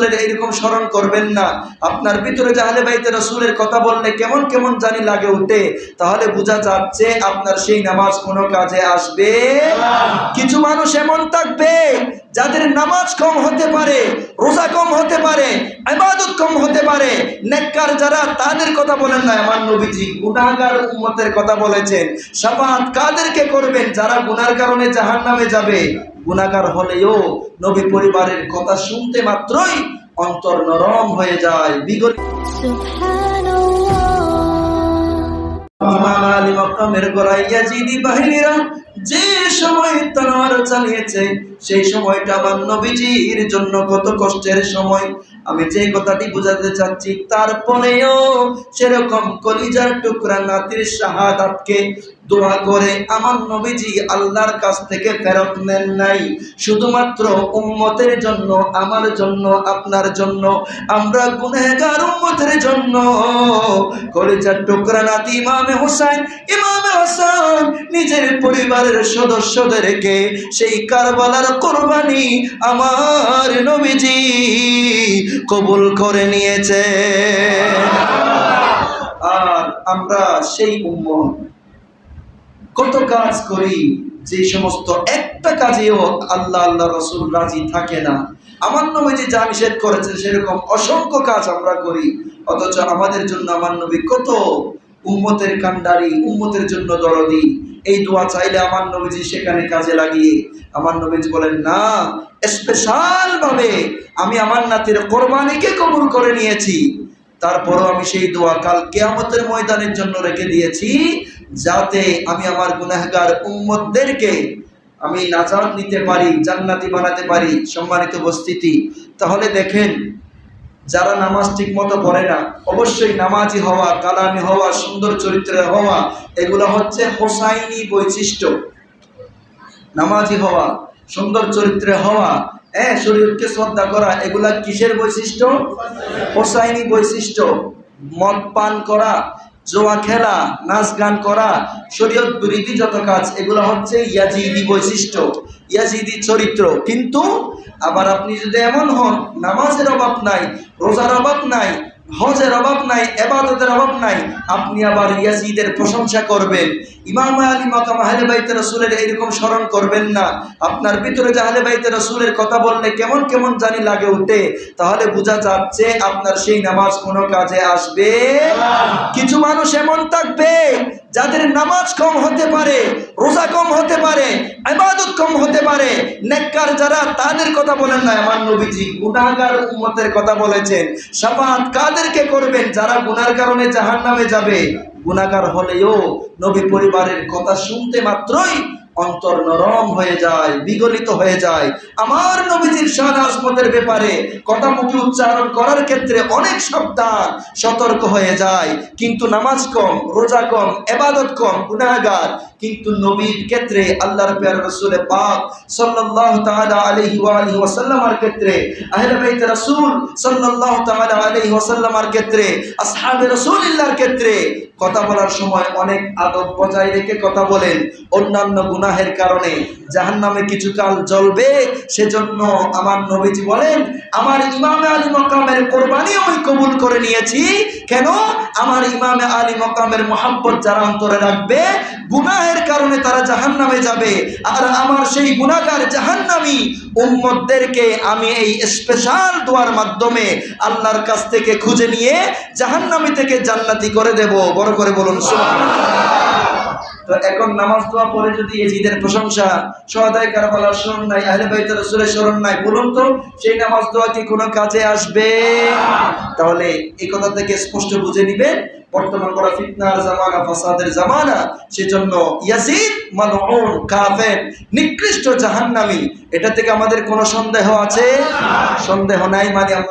রসুলের এইরকম স্মরণ করবেন না। আপনার ভিতরে জাহালে বাইতে রসুলের কথা বললে কেমন কেমন জানি লাগে উঠে তাহলে বোঝা যাচ্ছে আপনার সেই নামাজ কোনো কাজে আসবে। কিছু মানুষ এমন থাকবে যাদের নামাজ কম হতে পারে রোজা কম হতে পারে আবাদত কম হতে পারে নেককার যারা তাদের কথা বলেন না। আমার নবীজি গুণাগার উন্মতের কথা বলেছেন। সাফাত কাদেরকে করবেন? যারা গুনার কারণে জাহান নামে যাবে গুণাগার হলেও নবী পরিবারের কথা শুনতে মাত্রই অন্তর নরম হয়ে যায় বিগত মামা আলী মের গড়াইয়া জিদি বাহিনীরা যে সময় তলোয়ার চালিয়েছে, সেই সময়টা আমার নবীজির জন্য কত কষ্টের সময়। আমি যে কথাটি বোঝাতে চাচ্ছি, তারপরেও সেরকম কলিজার টুকরা নাতির শাহাদাতকে দোয়া করে আমার নবীজি আল্লাহর কাছ থেকে ফেরত নেন নাই। শুধুমাত্র উম্মতের জন্য, আমার জন্য, আপনার জন্য। আমরা গুনেগার উম্মতের জন্য। কলিজার টুকরা নাতি ইমামে হোসেন ইমামে হোসেন নিজের পরিবারের সদস্যদেরকে সেই কারবালার কোরবানি আমার নবীজি কবুল করে নিয়েছে। আর আমরা সেই উম্মত, কত কাজ করি, যে সমস্ত একটা কাজেও আল্লাহ আল্লাহ রসুল রাজি থাকে না। আমার নবী যে যা নিষেধ করেছেন সেরকম অসংখ্য কাজ আমরা করি। অথচ আমাদের জন্য আমার নবী কত উম্মতের কান্ডারি উম্মতের জন্য দরদি। এই দোয়া চাইলে আমার নবীজি সেখানে কাজে লাগিয়ে, আমার নবীজি বলেন, না স্পেশাল ভাবে আমি আমার নাতির কোরবানিকে কবুল করে নিয়েছি। তারপরও আমি সেই দোয়া কাল কেয়ামতের ময়দানের জন্য রেখে দিয়েছি, যাতে আমি আমার গুনাহগার উম্মতদেরকে আমি নাজাত নিতে পারি, জান্নাতি বানাতে পারি সম্মানিত উপস্থিতি। তাহলে দেখেন যারা নামাজ ঠিক মতো পড়ে না, অবশ্যই নামাজি হওয়া, কালামি হওয়া, সুন্দর চরিত্রের হওয়া, এগুলো হচ্ছে হোসাইনি বৈশিষ্ট্য। নামাজি হওয়া, সুন্দর চরিত্রে হওয়া হ্যাঁ শরীরকে শ্রদ্ধা করা, এগুলা কিসের বৈশিষ্ট্য? হোসাইনি বৈশিষ্ট্য। মদ পান করা, জোয়া খেলা, নাচ গান করা, শরীয়ত বিরোধী যত কাজ, এগুলো হচ্ছে ইয়াজিদি বৈশিষ্ট্য। ইয়াজিদি চরিত্র। কিন্তু আবার আপনি যদি এমন হন, নামাজের অভাব নাই, রোজার অভাব নাই, হজের অভাব নাই, এবাদতের অভাব নাই, আপনি আবার ইয়াজিদের প্রশংসা করবেন। ইমাম আলী মাকাম আহলে বাইতে রসুলের এইরকম স্মরণ করবেন না। আপনার ভিতরে যে আহলে বাইতে রসুলের কথা বললে কেমন কেমন জানি লাগে উঠে তাহলে বোঝা যাচ্ছে আপনার সেই নামাজ কোনো কাজে আসবে কিছু মানুষ এমন থাকবে যাদের নামাজ কম হতে পারে, রোজা কম হতে পারে আবাদত কম হতে পারে, নেককার যারা, তাদের কথা বলেন না। আমার নবীজি গুণাগার উম্মতের কথা বলেছেন। সাফাত কাদেরকে করবেন? যারা গুনার কারণে জাহান্নামে যাবে। গুণাগার হলেও নবী পরিবারের কথা শুনতে মাত্রই অন্তর নরম হয়ে যায়, বিগলিত হয়ে যায়। আমার নবীজির শান আজমতের ব্যাপারে কথা মুখে উচ্চারণ করার ক্ষেত্রে অনেক সাবধান, সতর্ক হয়ে যায়। কিন্তু নামাজ কম, রোজা কম, এবাদত কম, গুনাহগার কিন্তু নবীর ক্ষেত্রে, আল্লাহর পেয়ার রসুলে পাক সাল্লাল্লাহু তাআলা আলাইহি ওয়া আলিহি ক্ষেত্রে, আহলে বাইত রাসূল সাল্লাল্লাহু তাআলা আলাইহি ক্ষেত্রে, আসহাবে রাসূলিল্লাহর ক্ষেত্রে কথা বলার সময় অনেক আদব বজায় রেখে কথা বলেন। অন্যান্য গুনাহের কারণে জাহান্নামে কিছুকাল জ্বলবে, সেজন্য আমার নবীজি বলেন, আমার ইমামে আলী মকামের কোরবানি আমি কবুল করে নিয়েছি। কেন? আমার ইমামে আলী মকামের মোহাম্মত যারা অন্তরে রাখবে গুনাহের কারণে তারা জাহান নামে যাবে আর আমার সেই গুণাকার জাহান নামি উম্মদদেরকে আমি এই স্পেশাল দোয়ার মাধ্যমে আল্লাহর কাছ থেকে খুঁজে নিয়ে জাহান্নামি থেকে জান্নাতি করে দেব বড় করে বলুন, সুবহানাল্লাহ। তো এখন নামাজ দোয়া পরে যদি এই প্রশংসা, সহাদায় কারবালার নাই, আহলে নাই, বলুন তো, সেই নামাজ দোয়া কি কোনো কাজে আসবে? তাহলে এই কথা থেকে স্পষ্ট বুঝে নিবেন, বর্তমান করা ফিতনার জামানা, ফাসাদের জামানা, সেজন্য ইয়াজিদ মালউন, কাফের, নিকৃষ্ট জাহান্নামী, এটা থেকে আমাদের কোনো সন্দেহ আছে? সন্দেহ নাই মানে